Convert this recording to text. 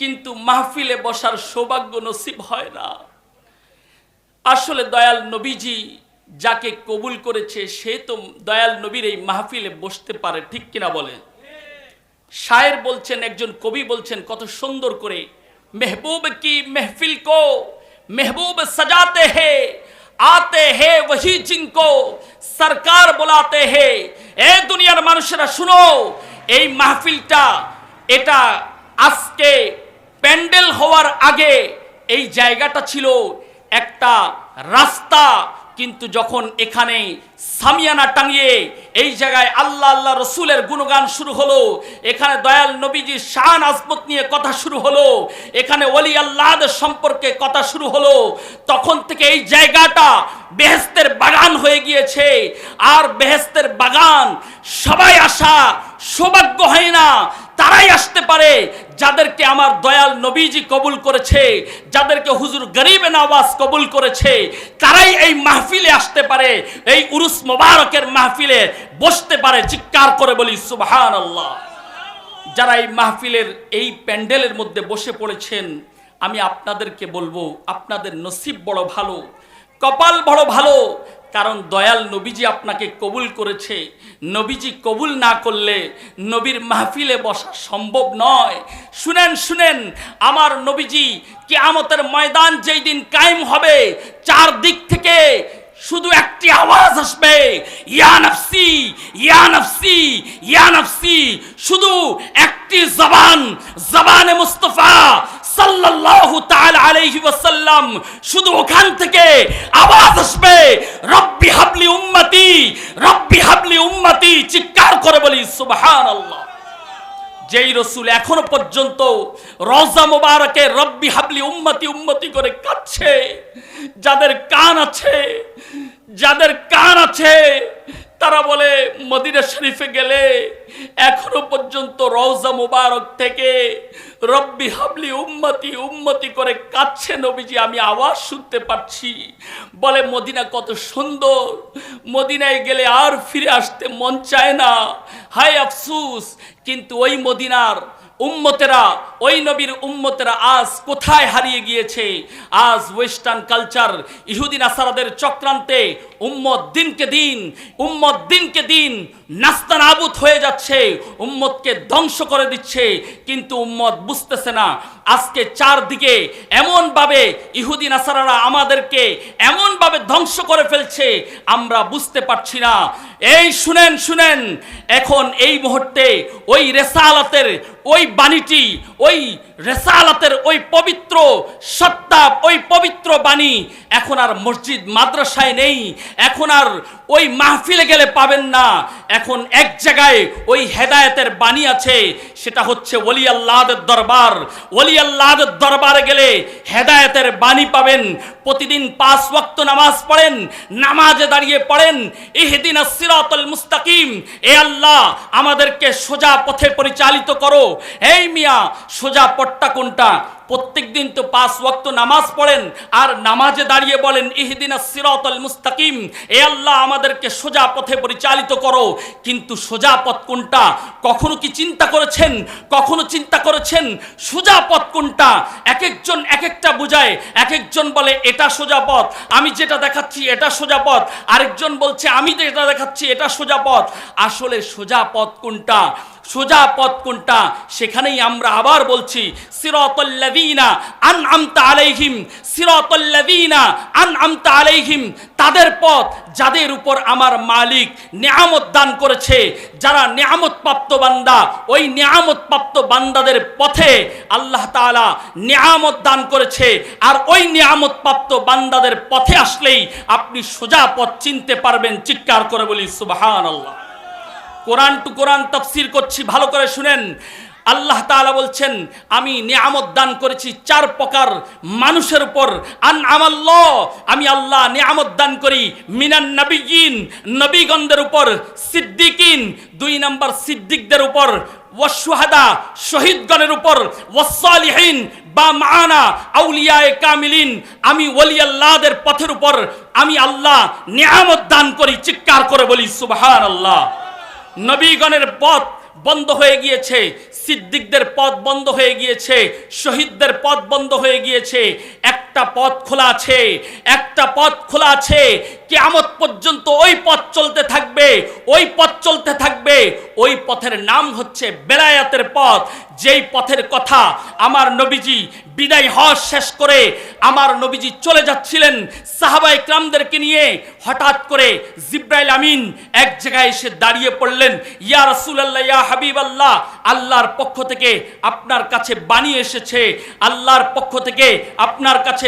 কিন্তু মাহফিলে বসার সৌভাগ্য নসিব হয় না। আসলে দয়াল নবীজি যাকে কবুল করেছে, সে তো দয়াল নবীর এই মাহফিলে বসতে পারে, ঠিক কিনা বলে? শায়ের বলছেন, একজন কবি বলছেন, কত সুন্দর করে, মেহবুব কি মেহফিল কো? মেহবুব সাজাতে হে, আতে হে ওহি চিনকো সরকার বোলাতে হে, এ দুনিয়ার মানুষেরা শুনো, এই মাহফিলটা, এটা আজকে আগে এই জায়গাটা ছিল একটা রাস্তা, কিন্তু যখন এখানে সামিয়ানা টাঙিয়ে এই জায়গায় আল্লাহ আল্লাহ রসুলের গুণগান শুরু হলো, এখানে দয়াল নবীজির শান আজমত নিয়ে কথা শুরু হলো, এখানে ওলি আল্লাহদের সম্পর্কে কথা শুরু হলো, তখন থেকে এই জায়গাটা বেহেস্তের বাগান হয়ে গিয়েছে। আর বেহেস্তের বাগান সবাই আসা সৌভাগ্য হয় না তারাই আসতে পারে, যাদেরকে আমার দয়াল নবীজি কবুল করেছে, যাদেরকে হুজুর গরিব নওয়াজ কবুল করেছে, তারাই এই মাহফিলে আসতে পারে, এই উরুস মোবারকের মাহফিলে বসতে পারে, চিৎকার করে বলি সুবহান আল্লাহ যারা এই মাহফিলের এই প্যান্ডেলের মধ্যে বসে পড়েছেন, আমি আপনাদেরকে বলব, আপনাদের নসিব বড় ভালো, কপাল বড় ভালো কারণ দয়াল নবীজি আপনাকে কবুল করেছে। নবীজি কবুল না করলে নবীর মাহফিলে বসা সম্ভব নয়। শুনেন শুনেন, আমার নবীজি কেয়ামতের ময়দান যেই দিন কায়েম হবে, চার দিক থেকে শুধু একটি আওয়াজ আসবে ইয়ানফসি ইয়ানফসি ইয়া নফসি ইয়া নফসি। শুধু একটি জবান, জবানে মুস্তফা সাল্লাল্লাহু তাআলা আলাইহি ওয়াসাল্লাম, শুধু ওখান থেকে আওয়াজ আসবে, রব্বি হাবলি উম্মতি, রব্বি হাবলি উম্মতি চিৎকার করে বলি, সুবহানাল্লাহ। যেই রসুল এখনও পর্যন্ত রজা মোবারকে রব্বি হাবলি উম্মতি উম্মতি করে কাচ্ছে যাদের কান আছে, যাদের কান আছে তারা বলে, মদিনা শরীফে গেলে এখনও পর্যন্ত রওজা মুবারক থেকে রব্বি হাবলি উম্মতি উম্মতি করে কাচ্ছে নবীজি, আমি আওয়াজ শুনতে পাচ্ছি। বলে, মদিনা কত সুন্দর। মদিনায় গেলে আর ফিরে আসতে মন চায় না। হায় আফসুস, কিন্তু ওই মদিনার উম্মতেরা, ওই নবীর উম্মতেরা আজ কোথায় হারিয়ে গিয়েছে? আজ ওয়েস্টার্ন কালচার, ইহুদিন আসারাদের চক্রান্তে উম্মত দিনকে দিন, উম্মত দিনকে দিন নাস্তানাবুত হয়ে যাচ্ছে, উম্মতকে ধ্বংস করে দিচ্ছে, কিন্তু উম্মত বুঝতেছে না, আজকে চারদিকে এমনভাবে ইহুদি নাসারারা আমাদেরকে এমনভাবে ধ্বংস করে ফেলছে, আমরা বুঝতে পারছি না। এই শুনেন শুনেন, এখন এই মুহূর্তে ওই রেসালাতের ওই বাণীটি, ওই রেসালাতের ওই পবিত্র সত্তা ওই পবিত্র বাণী এখন আর মসজিদ, মাদ্রাসায় নেই এখন আর ওই মাহফিলে গেলে পাবেন না। এখন এক জায়গায় ওই হেদায়েতের বাণী আছে, সেটা হচ্ছে ওলি আল্লাহদের দরবার। ওলি আল্লাহদের দরবারে গেলে হেদায়েতের বাণী পাবেন। প্রতিদিন পাঁচ ওয়াক্ত নামাজ পড়েন, নামাজে দাঁড়িয়ে পড়েন। ইহদিন সিরাতুল মুস্তাকিম, এ আল্লাহ, আমাদেরকে সোজা পথে পরিচালিত করো। এই মিয়া, সোজা পথটা কোনটা? প্রত্যেক দিন তো পাঁচ ওয়াক্ত নামাজ পড়েন, আর নামাজে দাঁড়িয়ে বলেন, ইহদিন সিরাতুল মুস্তাকিম। এ আল্লাহ আমাদেরকে সোজা পথে পরিচালিত করো। কিন্তু সোজা পথ কোনটা? কখনো কি চিন্তা করেছেন? কখনো চিন্তা করেছেন? সোজা পথ কোনটা? এক একজন এক একটা বুঝায়। এক একজন বলে, এটা সোজা পথ। আমি যেটা দেখাচ্ছি, এটা সোজা পথ। আরেকজন বলছে, আমি যেটা দেখাচ্ছি, এটা সোজা পথ। আসলে সোজা পথ কোনটা? সোজা পথ কোনটা? সেখানেই আমরা আবার বলছি, সিরাতাল্লাযীনা আনআমতা আলাইহিম, সিরাতাল্লাযীনা আনআমতা আলাইহিম। তাদের পথ যাদের উপর আমার মালিক নিয়ামত দান করেছে, যারা নিয়ামত প্রাপ্ত বান্দা, ওই নিয়ামত প্রাপ্ত বান্দাদের পথে আল্লাহ তাআলা নিয়ামত দান করেছে। আর ওই নিয়ামত প্রাপ্ত বান্দাদের পথে আসলেই আপনি সোজা পথ চিনতে পারবেন। চিৎকার করে বলি, সুবহানাল্লাহ। কোরআন টু কোরআন তফসির করছি, ভালো করে শুনেন। আল্লাহ তাআলা বলছেন, আমি নিয়ামত দান করেছি চার প্রকার মানুষের উপর। আন আমাল্লাহ, আমি আল্লাহ নিয়ামত দান করি, মিনান নবীন নবীগণদের উপর। সিদ্দিকিন, দুই নম্বর সিদ্দিকদের উপর। ওয়াসুহাদা শহীদগণের উপর। ওয়াসালিহীন বা মানা আউলিয়ায়ে কামিলিন, আমি ওলি আল্লাহদের পথের উপর। আমি আল্লাহ নিয়ামত দান করি, চিৎকার করে বলি সুবহান আল্লাহ নবীগণের পথ বন্ধ হয়ে গিয়েছে, সিদ্দিকদের পথ বন্ধ হয়ে গিয়েছে, শহীদদের পথ বন্ধ হয়ে গিয়েছে। একটা পথ খোলা আছে, একটা পথ খোলা আছে। কেয়ামত পর্যন্ত ওই পথ চলতে থাকবে, ওই পথ চলতে থাকবে। ওই পথের নাম হচ্ছে বেলায়াতের পথ। যেই পথের কথা আমার নবীজি বিদায় হজ শেষ করে আমার নবীজি চলে যাচ্ছিলেন সাহাবাই ক্রামদেরকে নিয়ে। হঠাৎ করে জিব্রাইল আমিন এক জায়গায় এসে দাঁড়িয়ে পড়লেন, ইয়া রাসূলুল্লাহ, ইয়া হাবিব আল্লাহ আল্লাহর পক্ষ থেকে আপনার কাছে বাণী এসেছে। আল্লাহর পক্ষ থেকে আপনার কাছে